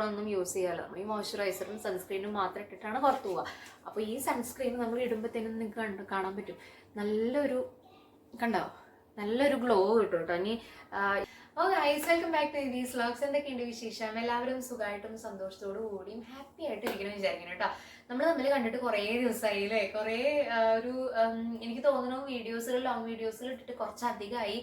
വെള്ളമൊന്നും യൂസ് നമ്മൾ ഈ മോയ്സ്ചറൈസറും സൺസ്ക്രീനും മാത്രം ഇട്ടിട്ടാണ് പുറത്തു പോവുക. അപ്പോൾ ഈ സൺസ്ക്രീൻ നമ്മൾ ഇടുമ്പോഴത്തേനും നിങ്ങൾക്ക് കണ്ട് കാണാൻ പറ്റും. നല്ലൊരു കണ്ടോ? നല്ലൊരു ഗ്ലോ കിട്ടും കേട്ടോ ഇനി ഓ guys welcome back to these vlogs എന്തൊക്കെയുണ്ട് വിശേഷം? എല്ലാവരും സുഖമായിട്ടും സന്തോഷത്തോടു കൂടിയും ഹാപ്പി ആയിട്ട് ഇരിക്കണം വിചാരിക്കണം കേട്ടോ നമ്മൾ തമ്മിൽ കണ്ടിട്ട് കുറേ ദിവസമായി അല്ലേ കുറേ ഒരു എനിക്ക് തോന്നുന്നു വീഡിയോസുകൾ ലോങ് വീഡിയോസുകൾ ഇട്ടിട്ട് കുറച്ചധികമായി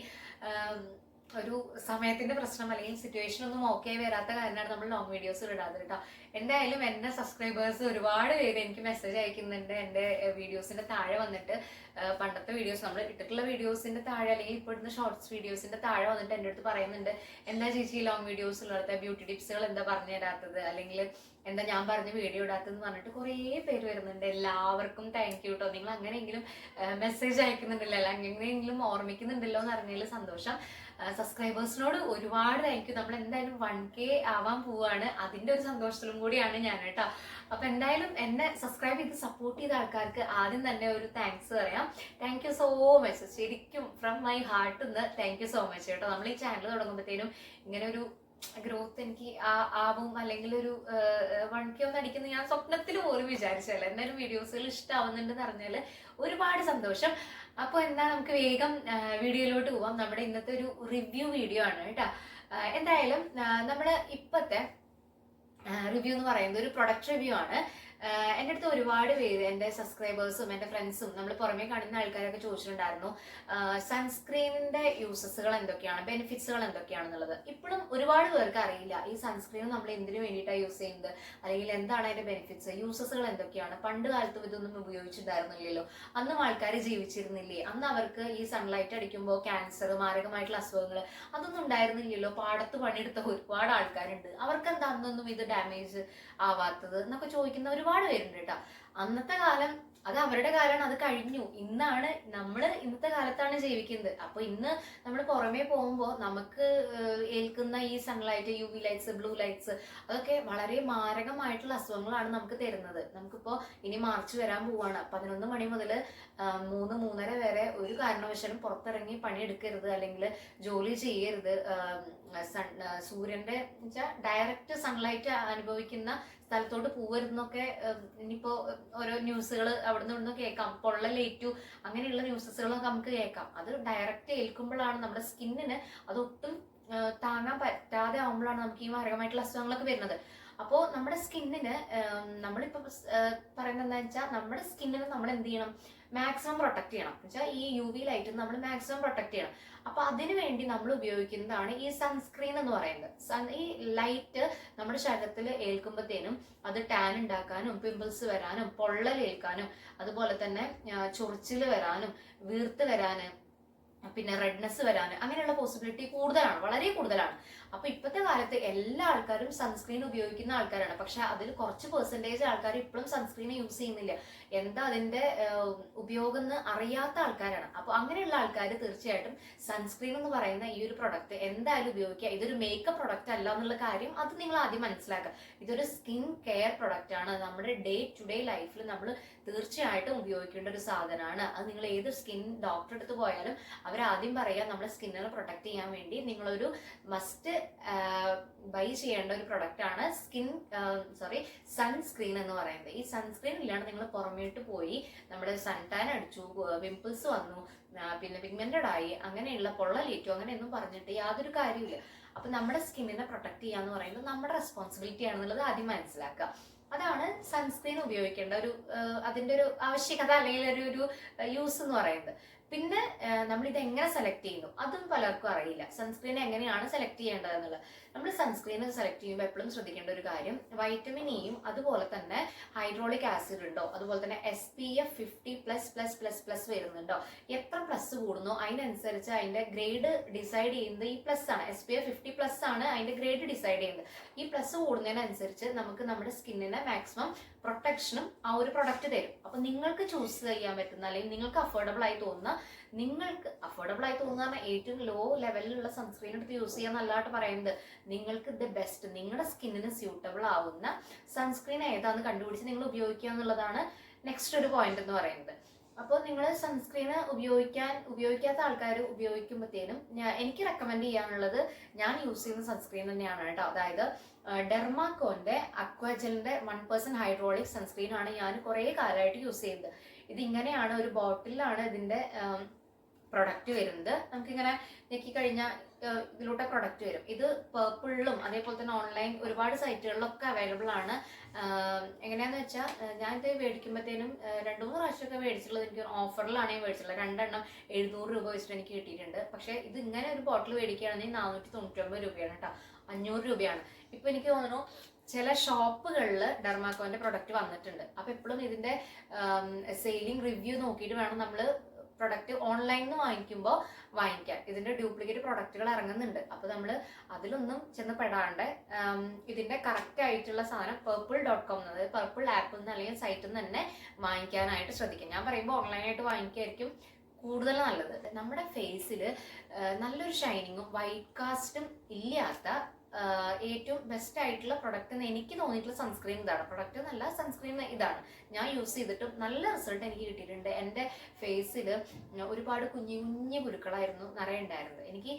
ഒരു സമയത്തിന്റെ പ്രശ്നം അല്ലെങ്കിൽ സിറ്റുവേഷൻ ഒന്നും ഓക്കെ വരാത്ത കാരണമാണ് നമ്മൾ ലോങ് വീഡിയോസ് ഇടാതെ കേട്ടോ. എന്തായാലും എന്റെ സബ്സ്ക്രൈബേഴ്സ് ഒരുപാട് പേര് എനിക്ക് മെസ്സേജ് അയക്കുന്നുണ്ട്. എന്റെ വീഡിയോസിന്റെ താഴെ വന്നിട്ട് പണ്ടത്തെ വീഡിയോസ് നമ്മൾ ഇട്ടിട്ടുള്ള വീഡിയോസിന്റെ താഴെ അല്ലെങ്കിൽ ഇപ്പോഴത്തെ ഷോർട്സ് വീഡിയോസിന്റെ താഴെ വന്നിട്ട് എന്റെ അടുത്ത് പറയുന്നുണ്ട്. എന്താ ചേച്ചി ലോങ് വീഡിയോസ് ഉള്ളത് ബ്യൂട്ടി ടിപ്സുകൾ എന്താ പറഞ്ഞു തരാത്തത്? അല്ലെങ്കിൽ എന്താ ഞാൻ പറഞ്ഞ വീഡിയോ ഇടാത്തതെന്ന് പറഞ്ഞിട്ട് കുറേ പേര് വരുന്നുണ്ട്. എല്ലാവർക്കും താങ്ക് യു കേട്ടോ നിങ്ങൾ അങ്ങനെയെങ്കിലും മെസ്സേജ് അയക്കുന്നുണ്ടല്ലോ. അല്ല അങ്ങനെയെങ്കിലും ഓർമ്മിക്കുന്നുണ്ടല്ലോ എന്ന് അറിഞ്ഞതിൽ സന്തോഷം. സബ്സ്ക്രൈബേഴ്സിനോട് ഒരുപാട് താങ്ക് യു നമ്മൾ എന്തായാലും വൺ കെ ആവാൻ പോവാണ്. അതിന്റെ ഒരു സന്തോഷത്തിലും കൂടിയാണ് ഞാൻ കേട്ടോ. അപ്പൊ എന്തായാലും എന്നെ സബ്സ്ക്രൈബ് ചെയ്ത് സപ്പോർട്ട് ചെയ്ത ആൾക്കാർക്ക് ആദ്യം തന്നെ ഒരു താങ്ക്സ് പറയാം. താങ്ക് യു സോ മച്ച് ശരിക്കും ഫ്രം മൈ ഹാർട്ടിൽ നിന്ന് താങ്ക് യു സോ മച്ച് കേട്ടോ. നമ്മൾ ഈ ചാനൽ തുടങ്ങുമ്പോഴത്തേനും ഇങ്ങനെ ഒരു ഗ്രോത്ത് എനിക്ക് ആ- ആവും അല്ലെങ്കിൽ ഒരു വൺ കെ ഒന്ന് അടിക്കുന്ന. ഞാൻ സ്വപ്നത്തിൽ പോലും വിചാരിച്ചല്ല എന്നാലും വീഡിയോസുകൾ ഇഷ്ടമാവുന്നുണ്ടെന്ന് അറിഞ്ഞാൽ ഒരുപാട് സന്തോഷം. അപ്പോൾ എന്താ നമുക്ക് വേഗം വീഡിയോയിലോട്ട് പോവാം. നമ്മുടെ ഇന്നത്തെ ഒരു റിവ്യൂ വീഡിയോ ആണ് കേട്ടോ. എന്തായാലും നമ്മൾ ഇപ്പോഴത്തെ റിവ്യൂ എന്ന് പറയുന്നത് ഒരു പ്രൊഡക്റ്റ് റിവ്യൂ ആണ്. എന്റെ അടുത്ത് ഒരുപാട് പേര് എന്റെ സബ്സ്ക്രൈബേഴ്സും എന്റെ ഫ്രണ്ട്സും നമ്മൾ പുറമേ കാണുന്ന ആൾക്കാരൊക്കെ ചോദിച്ചിട്ടുണ്ടായിരുന്നു. സൺസ്ക്രീനിന്റെ യൂസസുകൾ എന്തൊക്കെയാണ് ബെനിഫിറ്റ്സുകൾ എന്തൊക്കെയാണെന്നുള്ളത്. ഇപ്പോഴും ഒരുപാട് പേർക്ക് അറിയില്ല ഈ സൺസ്ക്രീൻ നമ്മൾ എന്തിനു വേണ്ടിയിട്ടാണ് യൂസ് ചെയ്യുന്നത്? അല്ലെങ്കിൽ എന്താണ് അതിന്റെ ബെനിഫിറ്റ്സ് യൂസസുകൾ എന്തൊക്കെയാണ്? പണ്ട് കാലത്തും ഇതൊന്നും ഉപയോഗിച്ചിട്ടുണ്ടായിരുന്നില്ലല്ലോ. അന്നും ആൾക്കാർ ജീവിച്ചിരുന്നില്ലേ? അന്ന് അവർക്ക് ഈ സൺലൈറ്റ് അടിക്കുമ്പോൾ ക്യാൻസർ മാരകമായിട്ടുള്ള അസുഖങ്ങൾ അതൊന്നും ഉണ്ടായിരുന്നില്ലല്ലോ. പാടത്ത് പണിയെടുത്ത ഒരുപാട് ആൾക്കാരുണ്ട്. അവർക്ക് എന്താ അന്നൊന്നും ഇത് ഡാമേജ് ആവാത്തത് എന്നൊക്കെ ചോദിക്കുന്ന ഒരുപാട് പേരുണ്ട് കേട്ടോ അന്നത്തെ കാലം അത് അവരുടെ കാലമാണ് അത് കഴിഞ്ഞു. ഇന്നാണ് നമ്മൾ ഇന്നത്തെ കാലത്താണ് ജീവിക്കുന്നത്. അപ്പൊ ഇന്ന് നമ്മൾ പുറമേ പോകുമ്പോൾ നമുക്ക് ഏൽക്കുന്ന ഈ sunlight U V lights blue lights അതൊക്കെ വളരെ മാരകമായിട്ടുള്ള അസുഖങ്ങളാണ് നമുക്ക് തരുന്നത്. നമുക്കിപ്പോ ഇനി മാർച്ച് വരാൻ പോവാണ്. പതിനൊന്ന് മണി മുതൽ മൂന്ന് മൂന്നര വരെ ഒരു കാരണവശാലും പുറത്തിറങ്ങി പണിയെടുക്കരുത് അല്ലെങ്കിൽ ജോലി ചെയ്യരുത്. സൺ സൂര്യന്റെ വെച്ചാൽ ഡയറക്റ്റ് സൺലൈറ്റ് അനുഭവിക്കുന്ന സ്ഥലത്തോട്ട് പോകരുതെന്നൊക്കെ ഇനിയിപ്പോ ഓരോ ന്യൂസുകൾ അവിടുന്ന് ഇവിടുന്ന് കേൾക്കാം. പൊള്ളലേറ്റു അങ്ങനെയുള്ള ന്യൂസസുകളൊക്കെ നമുക്ക് കേൾക്കാം. അത് ഡയറക്റ്റ് ഏൽക്കുമ്പോഴാണ് നമ്മുടെ സ്കിന്നിന് അതൊട്ടും താങ്ങാൻ പറ്റാതെ ആവുമ്പോഴാണ് നമുക്ക് ഈ മാരകമായിട്ടുള്ള അസുഖങ്ങളൊക്കെ വരുന്നത്. അപ്പോൾ നമ്മുടെ സ്കിന്നിന് നമ്മളിപ്പോൾ പറയുന്നത് എന്താ വെച്ചാൽ നമ്മുടെ സ്കിന്നിന് നമ്മൾ എന്ത് ചെയ്യണം? മാക്സിമം പ്രൊട്ടക്ട് ചെയ്യണം. എന്ന് വെച്ചാൽ ഈ യു വി ലൈറ്റ് നമ്മൾ മാക്സിമം പ്രൊട്ടക്ട് ചെയ്യണം. അപ്പൊ അതിനു വേണ്ടി നമ്മൾ ഉപയോഗിക്കുന്നതാണ് ഈ സൺസ്ക്രീൻ എന്ന് പറയുന്നത്. ഈ ലൈറ്റ് നമ്മുടെ ശരീരത്തിൽ ഏൽക്കുമ്പോഴത്തേനും അത് ടാൻ ഉണ്ടാക്കാനും പിമ്പിൾസ് വരാനും പൊള്ളലേൽക്കാനും അതുപോലെ തന്നെ ചൊറിച്ചിൽ വരാനും വീർത്ത് വരാനും പിന്നെ റെഡ്നെസ് വരാൻ അങ്ങനെയുള്ള പോസിബിലിറ്റി കൂടുതലാണ് വളരെ കൂടുതലാണ്. അപ്പൊ ഇപ്പോഴത്തെ കാലത്ത് എല്ലാ ആൾക്കാരും സൺസ്ക്രീൻ ഉപയോഗിക്കുന്ന ആൾക്കാരാണ്. പക്ഷെ അതിൽ കുറച്ച് പെർസെന്റേജ് ആൾക്കാർ ഇപ്പോഴും സൺസ്ക്രീൻ യൂസ് ചെയ്യുന്നില്ല. എന്താ അതിന്റെ ഉപയോഗം എന്ന് അറിയാത്ത ആൾക്കാരാണ്. അപ്പൊ അങ്ങനെയുള്ള ആൾക്കാർ തീർച്ചയായിട്ടും സൺസ്ക്രീൻ എന്ന് പറയുന്ന ഈ ഒരു പ്രൊഡക്റ്റ് എന്തായാലും ഉപയോഗിക്കുക. ഇതൊരു മേക്കപ്പ് പ്രൊഡക്റ്റ് അല്ല എന്നുള്ള കാര്യം അത് നിങ്ങൾ ആദ്യം മനസ്സിലാക്കുക. ഇതൊരു സ്കിൻ കെയർ പ്രൊഡക്റ്റ് ആണ്. നമ്മുടെ ഡേ ടു ഡേ ലൈഫിൽ നമ്മൾ തീർച്ചയായിട്ടും ഉപയോഗിക്കേണ്ട ഒരു സാധനമാണ്. അത് നിങ്ങൾ ഏത് സ്കിൻ ഡോക്ടറെ അടുത്ത് പോയാലും അവർ ആദ്യം പറയുക നമ്മുടെ സ്കിന്നിനെ പ്രൊട്ടക്ട് ചെയ്യാൻ വേണ്ടി നിങ്ങളൊരു മസ്റ്റ് ബൈ ചെയ്യേണ്ട ഒരു പ്രൊഡക്റ്റ് ആണ് സ്കിൻ സോറി സൺസ്ക്രീൻ എന്ന് പറയുന്നത്. ഈ സൺസ്ക്രീൻ ഇല്ലാണ്ട് നിങ്ങൾ പുറമേട്ട് പോയി നമ്മുടെ സൺ ടാൻ അടിച്ചു പിമ്പിൾസ് വന്നു പിന്നെ പിഗ്മെന്റഡ് ആയി അങ്ങനെയുള്ള പൊള്ളലേറ്റു അങ്ങനെയൊന്നും പറഞ്ഞിട്ട് യാതൊരു കാര്യമില്ല അപ്പൊ നമ്മുടെ സ്കിന്നിനെ പ്രൊട്ടക്ട് ചെയ്യാന്ന് പറയുന്നത് നമ്മുടെ റെസ്പോൺസിബിലിറ്റി ആണെന്നുള്ളത് ആദ്യം മനസ്സിലാക്കുക. അതാണ് സൺസ്ക്രീൻ ഉപയോഗിക്കേണ്ട ഒരു അതിന്റെ ഒരു ആവശ്യകത അല്ലെങ്കിൽ ഒരു ഒരു യൂസ് എന്ന് പറയുന്നത്. പിന്നെ നമ്മൾ ഇത് എങ്ങനെ സെലക്ട് ചെയ്യുന്നു? അതും പലർക്കും അറിയില്ല. സൺസ്ക്രീൻ എങ്ങനെയാണ് സെലക്ട് ചെയ്യേണ്ടത് എന്നുള്ളത് നമ്മൾ സൺസ്ക്രീൻ സെലക്ട് ചെയ്യുമ്പോൾ എപ്പോഴും ശ്രദ്ധിക്കേണ്ട ഒരു കാര്യം വൈറ്റമിൻ ഇയും അതുപോലെ തന്നെ ഹൈഡ്രോളിക് ആസിഡ് ഉണ്ടോ? അതുപോലെ തന്നെ S P F fifty plus plus plus plus വരുന്നുണ്ടോ? എത്ര പ്ലസ് കൂടുന്നു? അതിനനുസരിച്ച് അതിന്റെ ഗ്രേഡ് ഡിസൈഡ് ചെയ്യുന്നത് ഈ പ്ലസ് ആണ്. S P F fifty plus ആണ് അതിന്റെ ഗ്രേഡ് ഡിസൈഡ് ചെയ്യുന്നത്. ഈ പ്ലസ് കൂടുന്നതിനനുസരിച്ച് നമുക്ക് നമ്മുടെ സ്കിന്നിനെ മാക്സിമം പ്രൊട്ടക്ഷനും ആ ഒരു പ്രൊഡക്റ്റ് തരും. അപ്പൊ നിങ്ങൾക്ക് ചൂസ് ചെയ്യാൻ പറ്റുന്ന അല്ലെങ്കിൽ നിങ്ങൾക്ക് അഫോർഡബിൾ ആയി തോന്നുന്ന നിങ്ങൾക്ക് അഫോർഡബിൾ ആയി തോന്നുന്ന ഏറ്റവും ലോ ലെവലിലുള്ള സൺസ്ക്രീൻ എടുത്ത് യൂസ് ചെയ്യാൻ നല്ലതായിട്ട് പറയുന്നത് നിങ്ങൾക്ക് ദ ബെസ്റ്റ് നിങ്ങളുടെ സ്കിന്നിന് സ്യൂട്ടബിൾ ആവുന്ന സൺസ്ക്രീൻ ഏതാണെന്ന് കണ്ടുപിടിച്ച് നിങ്ങൾ ഉപയോഗിക്കുക എന്നുള്ളതാണ് നെക്സ്റ്റ് ഒരു പോയിന്റ് എന്ന് പറയുന്നത്. അപ്പോൾ നിങ്ങൾ സൺസ്ക്രീൻ ഉപയോഗിക്കാൻ ഉപയോഗിക്കാത്ത ആൾക്കാർ ഉപയോഗിക്കുമ്പോഴത്തേനും എനിക്ക് റെക്കമെൻഡ് ചെയ്യാനുള്ളത് ഞാൻ യൂസ് ചെയ്യുന്ന സൺസ്ക്രീൻ തന്നെയാണ് കേട്ടോ. അതായത് ഡെർമാക്കോന്റെ അക്വാജലിന്റെ വൺ പെർസെന്റ് ഹൈഡ്രോളിക് സൺസ്ക്രീൻ ആണ് ഞാൻ കുറേ കാലമായിട്ട് യൂസ് ചെയ്യുന്നത്. ഇത് ഇങ്ങനെയാണ് ഒരു ബോട്ടിലാണ് ഇതിന്റെ പ്രൊഡക്റ്റ് വരുന്നത്. നമുക്കിങ്ങനെ ഞെക്കി കഴിഞ്ഞാൽ ഇതിലൂടെ പ്രൊഡക്റ്റ് വരും. ഇത് പേർപ്പിളിലും അതേപോലെ തന്നെ ഓൺലൈൻ ഒരുപാട് സൈറ്റുകളിലൊക്കെ അവൈലബിൾ ആണ്. എങ്ങനെയാന്ന് വെച്ചാൽ ഞാൻ ഇത് മേടിക്കുമ്പോഴത്തേനും രണ്ട് മൂന്ന് പ്രാവശ്യമൊക്കെ മേടിച്ചിട്ടുള്ളത് എനിക്ക് ഓഫറിലാണ് ഞാൻ മേടിച്ചിട്ടുള്ളത്. രണ്ടെണ്ണം എഴുന്നൂറ് രൂപ വെച്ചിട്ട് എനിക്ക് കിട്ടിയിട്ടുണ്ട്. പക്ഷേ ഇത് ഇങ്ങനെ ഒരു ബോട്ടിൽ മേടിക്കുകയാണെങ്കിൽ നാനൂറ്റി തൊണ്ണൂറ്റൊമ്പത് രൂപയാണ് കേട്ടോ. അഞ്ഞൂറ് രൂപയാണ്. ഇപ്പൊ എനിക്ക് തോന്നുന്നു ചില ഷോപ്പുകളിൽ ഡെർമാക്കോന്റെ പ്രൊഡക്റ്റ് വന്നിട്ടുണ്ട്. അപ്പൊ എപ്പോഴും ഇതിന്റെ സെയിലിംഗ് റിവ്യൂ നോക്കിയിട്ട് വേണം നമ്മൾ പ്രൊഡക്റ്റ് ഓൺലൈനിൽ നിന്ന് വാങ്ങിക്കുമ്പോൾ വാങ്ങിക്കാം. ഇതിന്റെ ഡ്യൂപ്ലിക്കേറ്റ് പ്രൊഡക്റ്റുകൾ ഇറങ്ങുന്നുണ്ട്. അപ്പോൾ നമ്മൾ അതിലൊന്നും ചെന്ന് പെടാണ്ട് ഇതിന്റെ കറക്റ്റ് ആയിട്ടുള്ള സാധനം പേർപ്പിൾ ഡോട്ട് കോം അതായത് പേർപ്പിൾ ആപ്പിൽ നിന്ന് അല്ലെങ്കിൽ സൈറ്റിൽ നിന്ന് തന്നെ വാങ്ങിക്കാനായിട്ട് ശ്രദ്ധിക്കാം. ഞാൻ പറയുമ്പോൾ ഓൺലൈനായിട്ട് വാങ്ങിക്കായിരിക്കും കൂടുതൽ നല്ലത്. നമ്മുടെ ഫേസിൽ നല്ലൊരു ഷൈനിങ്ങും വൈറ്റ് കാസ്റ്റും ഇല്ലാത്ത ഏറ്റവും ബെസ്റ്റ് ആയിട്ടുള്ള പ്രൊഡക്റ്റ് എന്ന് എനിക്ക് തോന്നിയിട്ടുള്ള സൺസ്ക്രീം ഇതാണ്. പ്രൊഡക്റ്റ് നല്ല സൺസ്ക്രീൻ ഇതാണ്. ഞാൻ യൂസ് ചെയ്തിട്ടും നല്ല റിസൾട്ട് എനിക്ക് കിട്ടിയിട്ടുണ്ട്. എന്റെ ഫേസിൽ ഒരുപാട് കുഞ്ഞു കുഞ്ഞു കുരുക്കളായിരുന്നു നിറയെ എനിക്ക്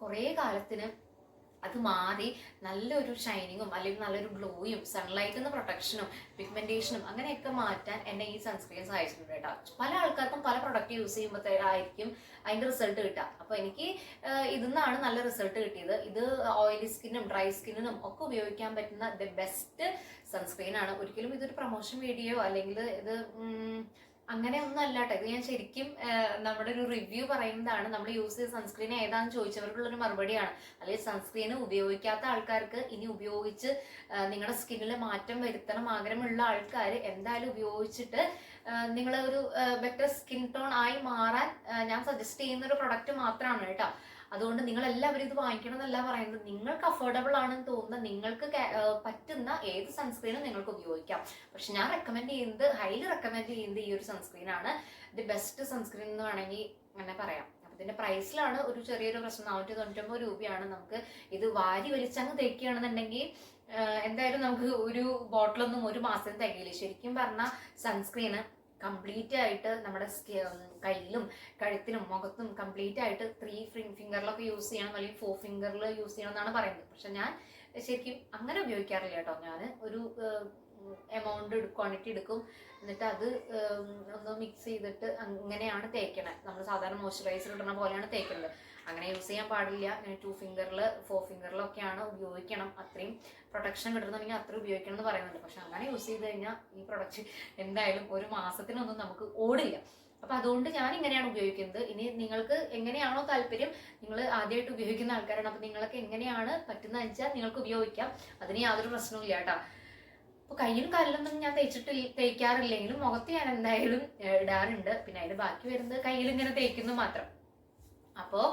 കുറേ കാലത്തിന് അത് മാറി നല്ലൊരു ഷൈനിങ്ങും അല്ലെങ്കിൽ നല്ലൊരു ഗ്ലോയും സൺലൈറ്റിൽ നിന്ന് പ്രൊട്ടക്ഷനും പിഗ്മെന്റേഷനും അങ്ങനെയൊക്കെ മാറ്റാൻ എന്നെ ഈ സൺസ്ക്രീൻ സഹായിച്ചിട്ടുണ്ട് കേട്ടോ. പല ആൾക്കാർക്കും പല പ്രൊഡക്റ്റ് യൂസ് ചെയ്യുമ്പോഴത്തേക്കായിരിക്കും അതിന്റെ റിസൾട്ട് കിട്ടുക. അപ്പോൾ എനിക്ക് ഇതിന്നാണ് നല്ല റിസൾട്ട് കിട്ടിയത്. ഇത് ഓയിലി സ്കിന്നും ഡ്രൈ സ്കിന്നിനും ഒക്കെ ഉപയോഗിക്കാൻ പറ്റുന്ന ദ ബെസ്റ്റ് സൺസ്ക്രീൻ ആണ്. ഒരിക്കലും ഇതൊരു പ്രൊമോഷൻ വീഡിയോ അല്ലെങ്കിൽ ഇത് അങ്ങനെ ഒന്നും അല്ല കേട്ടോ ഇത് ഞാൻ ശരിക്കും നമ്മുടെ ഒരു റിവ്യൂ പറയുന്നതാണ് നമ്മൾ യൂസ് ചെയ്ത സൺസ്ക്രീൻ ഏതാണെന്ന് ചോദിച്ചവർക്കുള്ള ഒരു മറുപടിയാണ്. അല്ലെങ്കിൽ സൺസ്ക്രീൻ ഉപയോഗിക്കാത്ത ആൾക്കാർക്ക് ഇനി ഉപയോഗിച്ച് നിങ്ങളുടെ സ്കിന്നിൽ മാറ്റം വരുത്തണം ആഗ്രഹമുള്ള ആൾക്കാർ എന്തായാലും ഉപയോഗിച്ചിട്ട് നിങ്ങളൊരു ഒരു ബെറ്റർ സ്കിൻ ടോൺ ആയി മാറാൻ ഞാൻ സജസ്റ്റ് ചെയ്യുന്ന ഒരു പ്രൊഡക്റ്റ് മാത്രമാണ് കേട്ടോ അതുകൊണ്ട് നിങ്ങൾ എല്ലാവരും ഇത് വാങ്ങിക്കണം എന്നല്ല പറയുന്നത്. നിങ്ങൾക്ക് അഫോർഡബിൾ ആണെന്ന് തോന്നുന്ന നിങ്ങൾക്ക് പറ്റുന്ന ഏത് സൺസ്ക്രീനും നിങ്ങൾക്ക് ഉപയോഗിക്കാം. പക്ഷെ ഞാൻ റെക്കമെൻഡ് ചെയ്യുന്നത് ഹൈലി റെക്കമെൻഡ് ചെയ്യുന്നത് ഈ ഒരു സൺസ്ക്രീൻ ആണ്. ദി ബെസ്റ്റ് സൺസ്ക്രീൻ എന്ന് വേണമെങ്കിൽ അങ്ങനെ പറയാം. ഇതിന്റെ പ്രൈസിലാണ് ഒരു ചെറിയൊരു പ്രശ്നം. നാനൂറ്റി തൊണ്ണൂറ്റൊമ്പത് രൂപയാണ് നമുക്ക് ഇത് വാരി വലിച്ചങ്ങ് തേക്കുകയാണെന്നുണ്ടെങ്കിൽ എന്തായാലും നമുക്ക് ഒരു ബോട്ടിലൊന്നും ഒരു മാസം തികയില്ല. ശരിക്കും പറഞ്ഞാൽ സൺസ്ക്രീന് കംപ്ലീറ്റ് ആയിട്ട് നമ്മുടെ കയ്യിലും കഴുത്തിലും മുഖത്തും കംപ്ലീറ്റ് ആയിട്ട് ത്രീ ഫിംഗറിലൊക്കെ യൂസ് ചെയ്യണം അല്ലെങ്കിൽ ഫോർ ഫിംഗറിൽ യൂസ് ചെയ്യണം എന്നാണ് പറയുന്നത്. പക്ഷെ ഞാൻ ശരിക്കും അങ്ങനെ ഉപയോഗിക്കാറില്ല കേട്ടോ. ഞാൻ ഒരു എമൗണ്ട് ക്വാണ്ടിറ്റി എടുക്കും. എന്നിട്ട് അത് ഒന്ന് മിക്സ് ചെയ്തിട്ട് അങ്ങനെയാണ് തേക്കണത് നമ്മൾ സാധാരണ മോയ്സ്ചറൈസർ ഇടുന്ന പോലെയാണ് തേക്കുന്നത് അങ്ങനെ യൂസ് ചെയ്യാൻ പാടില്ല. ഇങ്ങനെ ടു ഫിംഗറിൽ ഫോർ ഫിംഗറിലൊക്കെയാണ് ഉപയോഗിക്കണം. അത്രയും പ്രൊട്ടക്ഷൻ കിട്ടണമെന്നുണ്ടെങ്കിൽ അത്ര ഉപയോഗിക്കണം എന്ന് പറയുന്നുണ്ട്. പക്ഷെ അങ്ങനെ യൂസ് ചെയ്ത് കഴിഞ്ഞാൽ ഈ പ്രൊഡക്റ്റ് എന്തായാലും ഒരു മാസത്തിനൊന്നും നമുക്ക് ഓടില്ല. അപ്പൊ അതുകൊണ്ട് ഞാൻ ഇങ്ങനെയാണ് ഉപയോഗിക്കുന്നത്. ഇനി നിങ്ങൾക്ക് എങ്ങനെയാണോ താല്പര്യം നിങ്ങൾ ആദ്യമായിട്ട് ഉപയോഗിക്കുന്ന ആൾക്കാരാണ്. അപ്പൊ നിങ്ങൾക്ക് എങ്ങനെയാണ് പറ്റുന്ന വെച്ചാൽ നിങ്ങൾക്ക് ഉപയോഗിക്കാം. അതിന് യാതൊരു പ്രശ്നവും ഇല്ല കേട്ടോ. അപ്പൊ കയ്യിലും കാലിലൊന്നും ഞാൻ തേച്ചിട്ട് തേക്കാറില്ലെങ്കിലും മുഖത്ത് ഞാൻ എന്തായാലും ഇടാറുണ്ട്. പിന്നെ അതിന് ബാക്കി വരുന്നത് കയ്യിൽ ഇങ്ങനെ തേക്കുന്നു മാത്രം. അപ്പോൾ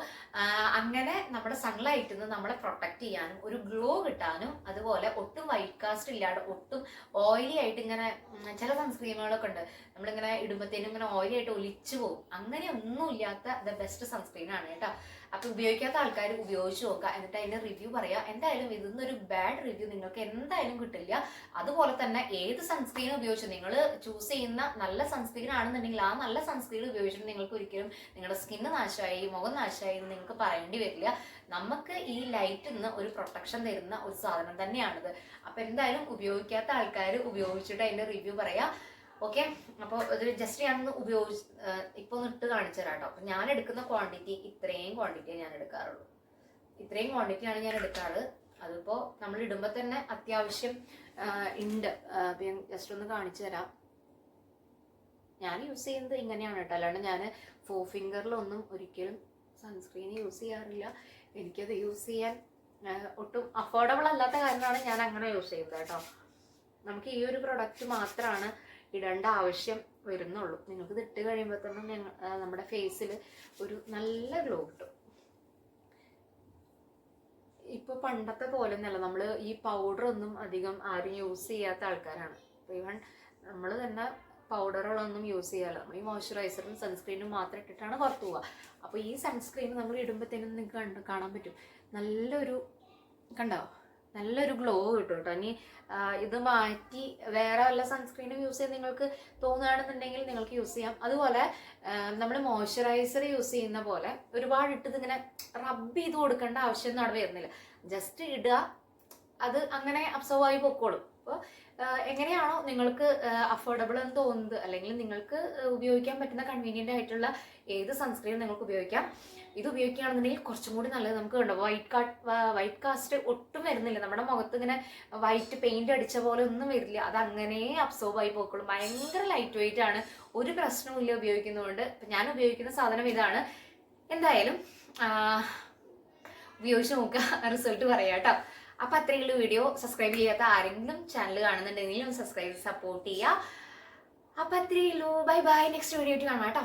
അങ്ങനെ നമ്മുടെ സൺലൈറ്റിൽ നിന്ന് നമ്മളെ പ്രൊട്ടക്റ്റ് ചെയ്യാനും ഒരു ഗ്ലോ കിട്ടാനും അതുപോലെ ഒട്ടും വൈറ്റ് കാസ്റ്റ് ഇല്ലാതെ ഒട്ടും ഓയിലി ആയിട്ട് ഇങ്ങനെ ചില സൺസ്ക്രീനുകളൊക്കെ ഉണ്ട്. നമ്മളിങ്ങനെ ഇടുമ്പോഴത്തേനും ഇങ്ങനെ ഓയിലി ആയിട്ട് ഒലിച്ചു പോകും അങ്ങനെ ഒന്നും ഇല്ലാത്ത ദ ബെസ്റ്റ് സൺസ്ക്രീനാണ് കേട്ടോ. അപ്പൊ ഉപയോഗിക്കാത്ത ആൾക്കാർ ഉപയോഗിച്ച് നോക്കുക. എന്നിട്ട് അതിന്റെ റിവ്യൂ പറയാ. എന്തായാലും ഇതിന്നൊരു ബാഡ് റിവ്യൂ നിങ്ങൾക്ക് എന്തായാലും കിട്ടില്ല. അതുപോലെ തന്നെ ഏത് സൺസ്ക്രീൻ ഉപയോഗിച്ചു നിങ്ങൾ ചൂസ് ചെയ്യുന്ന നല്ല സൺസ്ക്രീൻ ആണെന്നുണ്ടെങ്കിൽ ആ നല്ല സൺസ്ക്രീൻ ഉപയോഗിച്ചിട്ട് നിങ്ങൾക്ക് ഒരിക്കലും നിങ്ങളുടെ സ്കിന്ന് നാശമായി മുഖം നാശമായി എന്ന് നിങ്ങൾക്ക് പറയേണ്ടി വരില്ല. നമുക്ക് ഈ ലൈറ്റ് നിന്ന് ഒരു പ്രൊട്ടക്ഷൻ തരുന്ന ഒരു സാധനം തന്നെയാണിത്. അപ്പൊ എന്തായാലും ഉപയോഗിക്കാത്ത ആൾക്കാർ ഉപയോഗിച്ചിട്ട് അതിന്റെ റിവ്യൂ പറയാം. ഓക്കെ അപ്പോൾ ഇത് ജസ്റ്റ് ഞാനൊന്ന് ഉപയോഗിച്ച് ഇപ്പോൾ ഒന്ന് ഇട്ട് കാണിച്ചു തരാം കേട്ടോ അപ്പം ഞാൻ എടുക്കുന്ന ക്വാണ്ടിറ്റി ഇത്രയും ക്വാണ്ടിറ്റിയെ ഞാൻ എടുക്കാറുള്ളൂ. ഇത്രയും ക്വാണ്ടിറ്റിയാണ് ഞാൻ എടുക്കാറ്. അതിപ്പോ നമ്മൾ ഇടുമ്പോൾ തന്നെ അത്യാവശ്യം ഉണ്ട് ജസ്റ്റ് ഒന്ന് കാണിച്ചു തരാം. ഞാൻ യൂസ് ചെയ്യുന്നത് ഇങ്ങനെയാണ് കേട്ടോ അല്ലാണ്ട് ഞാൻ ഫോർ ഫിംഗറിലൊന്നും ഒരിക്കലും സൺസ്ക്രീൻ യൂസ് ചെയ്യാറില്ല. എനിക്കത് യൂസ് ചെയ്യാൻ ഒട്ടും അഫോർഡബിൾ അല്ലാത്ത കാരണമാണ് ഞാൻ അങ്ങനെ യൂസ് ചെയ്തത് കേട്ടോ. നമുക്ക് ഈ ഒരു പ്രൊഡക്റ്റ് മാത്രമാണ് ഇടേണ്ട ആവശ്യം വരുന്നുള്ളൂ. നിങ്ങൾക്ക് ഇട്ട് കഴിയുമ്പോൾ തന്നെ ഞങ്ങൾ നമ്മുടെ ഫേസിൽ ഒരു നല്ല ഗ്ലോ കിട്ടും. ഇപ്പോൾ പണ്ടത്തെ പോലെ ഒന്നല്ല നമ്മൾ ഈ പൗഡർ ഒന്നും അധികം ആരും യൂസ് ചെയ്യാത്ത ആൾക്കാരാണ്. ഇവൺ നമ്മൾ തന്നെ പൗഡറുകളൊന്നും യൂസ് ചെയ്യാറില്ല. നമ്മൾ ഈ മോയ്സ്ചറൈസറും സൺസ്ക്രീനും മാത്രം ഇട്ടിട്ടാണ് പുറത്തു പോവുക. അപ്പോൾ ഈ സൺസ്ക്രീൻ നമ്മൾ ഇടുമ്പോഴത്തേനും നിങ്ങൾക്ക് കണ്ട് കാണാൻ പറ്റും. നല്ലൊരു കണ്ടോ? നല്ലൊരു ഗ്ലോ കിട്ടും കേട്ടോ. ഇനി ഇത് മാറ്റി വേറെ വല്ല സൺസ്ക്രീനും യൂസ് ചെയ്ത് നിങ്ങൾക്ക് തോന്നുകയാണെന്നുണ്ടെങ്കിൽ നിങ്ങൾക്ക് യൂസ് ചെയ്യാം. അതുപോലെ നമ്മൾ മോയ്സ്ചറൈസർ യൂസ് ചെയ്യുന്ന പോലെ ഒരുപാട് ഇട്ടത് ഇങ്ങനെ റബ്ബ് ചെയ്ത് കൊടുക്കേണ്ട ആവശ്യമൊന്നും അവിടെ വരുന്നില്ല. ജസ്റ്റ് ഇടുക അത് അങ്ങനെ അബ്സർവ് ആയി പൊക്കോളും. എങ്ങനെയാണോ നിങ്ങൾക്ക് അഫോർഡബിൾ എന്ന് തോന്നുന്നത് അല്ലെങ്കിൽ നിങ്ങൾക്ക് ഉപയോഗിക്കാൻ പറ്റുന്ന കൺവീനിയന്റ് ആയിട്ടുള്ള ഏത് സൺസ്ക്രീൻ നിങ്ങൾക്ക് ഉപയോഗിക്കാം. ഇത് ഉപയോഗിക്കുകയാണെന്നുണ്ടെങ്കിൽ കുറച്ചും കൂടി നല്ലത് നമുക്ക് കണ്ടോ വൈറ്റ് കാട്ട് വൈറ്റ് കാസ്റ്റ് ഒട്ടും വരുന്നില്ല. നമ്മുടെ മുഖത്ത് ഇങ്ങനെ വൈറ്റ് പെയിന്റ് അടിച്ച പോലെ ഒന്നും വരില്ല. അത് അങ്ങനെ അബ്സോർബ് ആയി പോക്കുള്ളൂ ഭയങ്കര ലൈറ്റ് വെയിറ്റ് ആണ്. ഒരു പ്രശ്നവും ഇല്ല ഉപയോഗിക്കുന്നതുകൊണ്ട്. ഞാൻ ഉപയോഗിക്കുന്ന സാധനം ഇതാണ്. എന്തായാലും ഉപയോഗിച്ച് നോക്കുക. റിസൾട്ട് പറയാം കേട്ടോ. അപ്പം അത്രയുള്ള വീഡിയോ സബ്സ്ക്രൈബ് ചെയ്യാത്ത ആരെങ്കിലും ചാനൽ കാണുന്നുണ്ടെങ്കിലും സബ്സ്ക്രൈബ് സപ്പോർട്ട് ചെയ്യുക. അപ്പൊ അത്രയേ ഉള്ളൂ. ബൈ ബൈ നെക്സ്റ്റ് വീഡിയോ കാണാം കേട്ടോ.